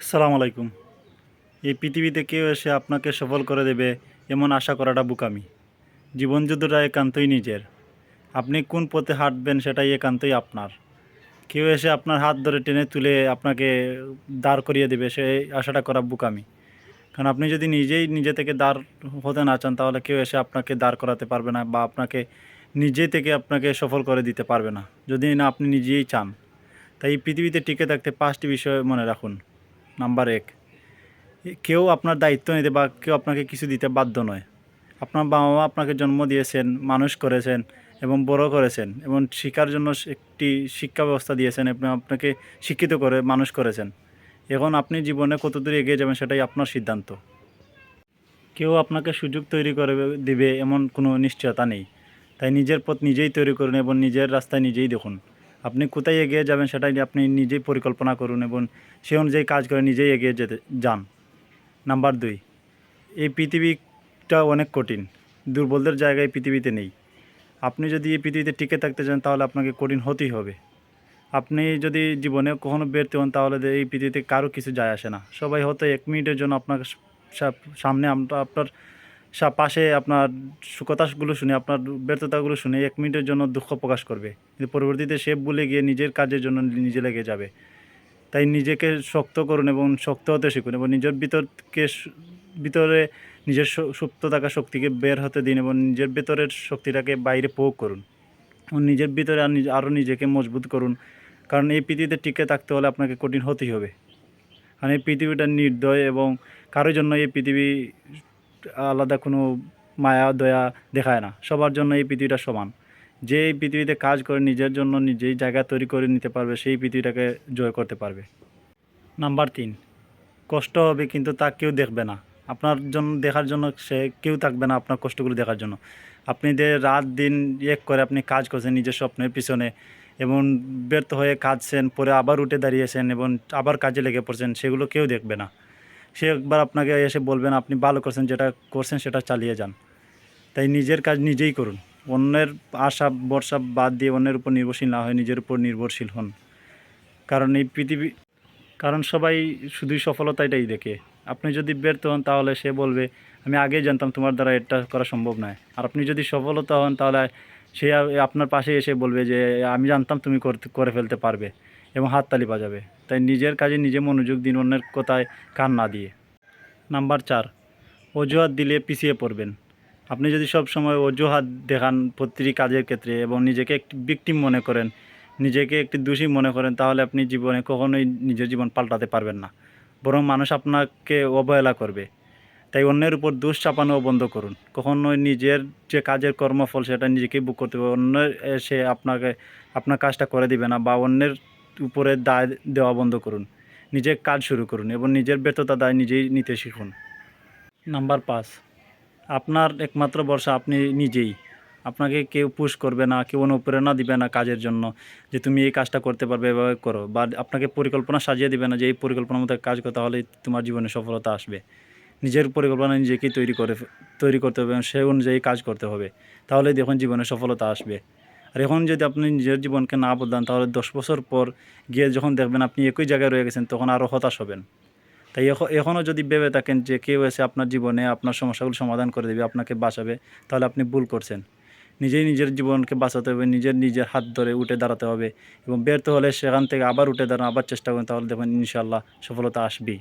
আসসালামু আলাইকুম। এই পৃথিবীতে কেউ এসে আপনাকে সফল করে দেবে এমন আশা করাটা বুকামি। জীবনযুদ্ধটা একান্তই নিজের। আপনি কোন পথে হাঁটবেন সেটাই একান্তই আপনার। কেউ এসে আপনার হাত ধরে টেনে তুলে আপনাকে দাঁড় করিয়ে দেবে সেই আশাটা করা বুকামি। কারণ আপনি যদি নিজেই নিজে থেকে দাঁড় হতে না চান তাহলে কেউ এসে আপনাকে দাঁড় করাতে পারবে না বা আপনাকে নিজে থেকে আপনাকে সফল করে দিতে পারবে না। যদি না আপনি নিজেই চান। তাই এই পৃথিবীতে টিকে থাকতে পাঁচটি বিষয় মনে রাখুন। নাম্বার এক কেউ আপনার দায়িত্ব নিতে বা কেউ আপনাকে কিছু দিতে বাধ্য নয়। আপনার বাবা মা আপনাকে জন্ম দিয়েছেন, মানুষ করেছেন এবং বড় করেছেন এবং শিক্ষার জন্য একটি শিক্ষা ব্যবস্থা দিয়েছেন এবং আপনাকে শিক্ষিত করে মানুষ করেছেন। এখন আপনি জীবনে কতদূর এগিয়ে যাবেন সেটাই আপনার সিদ্ধান্ত। কেউ আপনাকে সুযোগ তৈরি করে দিবে এমন কোনো নিশ্চয়তা নেই। তাই নিজের পথ নিজেই তৈরি করুন এবং নিজের রাস্তায় নিজেই দেখুন। আপনি কোথায় এগিয়ে যাবেন সেটাই আপনি নিজেই পরিকল্পনা করুন এবং সে অনুযায়ী কাজ করে নিজেই এগিয়ে যেতে যান। নাম্বার দুই, এই পৃথিবীটা অনেক কঠিন। দুর্বলদের জায়গায় পৃথিবীতে নেই। আপনি যদি এই পৃথিবীতে টিকে থাকতে চান তাহলে আপনাকে কঠিন হতেই হবে। আপনি যদি জীবনে কখনো ব্যর্থ হন তাহলে এই পৃথিবীতে কারও কিছু যায় আসে না। সবাই হয়তো এক মিনিটের জন্য আপনার সামনে আমরা আপনার পাশে আপনার সুকতাগুলো শুনে, আপনার ব্যর্থতাগুলো শুনে এক মিনিটের জন্য দুঃখ প্রকাশ করবে। কিন্তু পরবর্তীতে সে ভুলে গিয়ে নিজের কাজের জন্য নিজে লেগে যাবে। তাই নিজেকে শক্ত করুন এবং শক্ত হতে শিখুন এবং নিজের ভিতরকে ভিতরে নিজের সুপ্ত থাকা শক্তিকে বের হতে দিন এবং নিজের ভিতরের শক্তিটাকে বাইরে প্রয়োগ করুন। এবং নিজের ভিতরে আরও নিজেকে মজবুত করুন। কারণ এই পৃথিবীতে টিকে থাকতে হলে আপনাকে কঠিন হতেই হবে। কারণ এই পৃথিবীটা নির্দয় এবং কারোর জন্য এই পৃথিবী আলাদা কোনো মায়া, দয়া দেখায় না। সবার জন্য এই পৃথিবীটা সমান। যে এই পৃথিবীতে কাজ করে নিজের জন্য নিজেই জায়গা তৈরি করে নিতে পারবে, সেই পৃথিবীটাকে জয় করতে পারবে। নাম্বার তিন, কষ্ট হবে কিন্তু তা কেউ দেখবে না। আপনার জন্য, দেখার জন্য সে কেউ থাকবে না আপনার কষ্টগুলো দেখার জন্য। আপনি যে রাত দিন এক করে আপনি কাজ করছেন নিজের স্বপ্নের পিছনে এবং ব্যর্থ হয়ে কাঁদছেন, পরে আবার উঠে দাঁড়িয়েছেন এবং আবার কাজে লেগে পড়ছেন, সেগুলো কেউ দেখবে না। সে একবার আপনাকে এসে বলবেন, আপনি ভালো করছেন, যেটা করছেন সেটা চালিয়ে যান। তাই নিজের কাজ নিজেই করুন। অন্যের আশা, ভরসা বাদ দিয়ে অন্যের উপর নির্ভরশীল না হয়ে নিজের উপর নির্ভরশীল হন। কারণ এই পৃথিবী, কারণ সবাই শুধুই সফলতাটাই দেখে। আপনি যদি ব্যর্থ হন, তাহলে সে বলবে, আমি আগেই জানতাম তোমার দ্বারা এটা করা সম্ভব নয়। আর আপনি যদি সফলতা হন, তাহলে সে আপনার পাশে এসে বলবে যে, আমি জানতাম তুমি করে ফেলতে পারবে এবং হাততালি বাজাবে। তাই নিজের কাজে নিজে মনোযোগ দিন অন্যের কথায় কান না দিয়ে। নাম্বার চার, অজুহাত দিলে পিছিয়ে পড়বেন। আপনি যদি সব সময় অজুহাত দেখান প্রতিটি কাজের ক্ষেত্রে এবং নিজেকে একটি বিক্টিম মনে করেন, নিজেকে একটি দোষী মনে করেন, তাহলে আপনি জীবনে কখনোই নিজের জীবন পাল্টাতে পারবেন না। বরং মানুষ আপনাকে অবহেলা করবে। তাই অন্যের উপর দোষ চাপানো বন্ধ করুন। কখনোই নিজের যে কাজের কর্মফল সেটা নিজেকেই বুক করতে হবে। অন্য এসে আপনাকে, আপনার কাজটা করে দিবে না বা অন্যের উপরে দায় দেওয়া বন্ধ করুন। নিজের কাজ শুরু করুন এবং নিজের ব্যর্থতা দায় নিজেই নিতে শিখুন। নাম্বার পাঁচ, আপনার একমাত্র বর্ষা আপনি নিজেই। আপনাকে কেউ পুশ করবে না, কেউ অনুপ্রেরণা দিবে না কাজের জন্য যে তুমি এই কাজটা করতে পারবে, এভাবে করো বা আপনাকে পরিকল্পনা সাজিয়ে দিবে না যে এই পরিকল্পনার মতো কাজ করতে হলে তোমার জীবনে সফলতা আসবে। নিজের পরিকল্পনা নিজেকেই তৈরি করে, তৈরি করতে হবে এবং সেই অনুযায়ী কাজ করতে হবে। তাহলে দেখুন জীবনে সফলতা আসবে। আর এখন যদি আপনি নিজের জীবনকে না বদলান, তাহলে দশ বছর পর গিয়ে যখন দেখবেন আপনি একই জায়গায় রয়ে গেছেন, তখন আরও হতাশ হবেন। তাই এখ- এখনও যদি ভেবে থাকেন যে কেউ এসে আপনার জীবনে আপনার সমস্যাগুলো সমাধান করে দেবে, আপনাকে বাঁচাবে, তাহলে আপনি ভুল করছেন। নিজেই নিজের জীবনকে বাঁচাতে হবে, নিজের নিজের হাত ধরে উঠে দাঁড়াতে হবে এবং ব্যর্থ হলে সেখান থেকে আবার উঠে দাঁড়ানো, আবার চেষ্টা করুন, তাহলে দেখবেন ইনশাল্লাহ সফলতা আসবেই।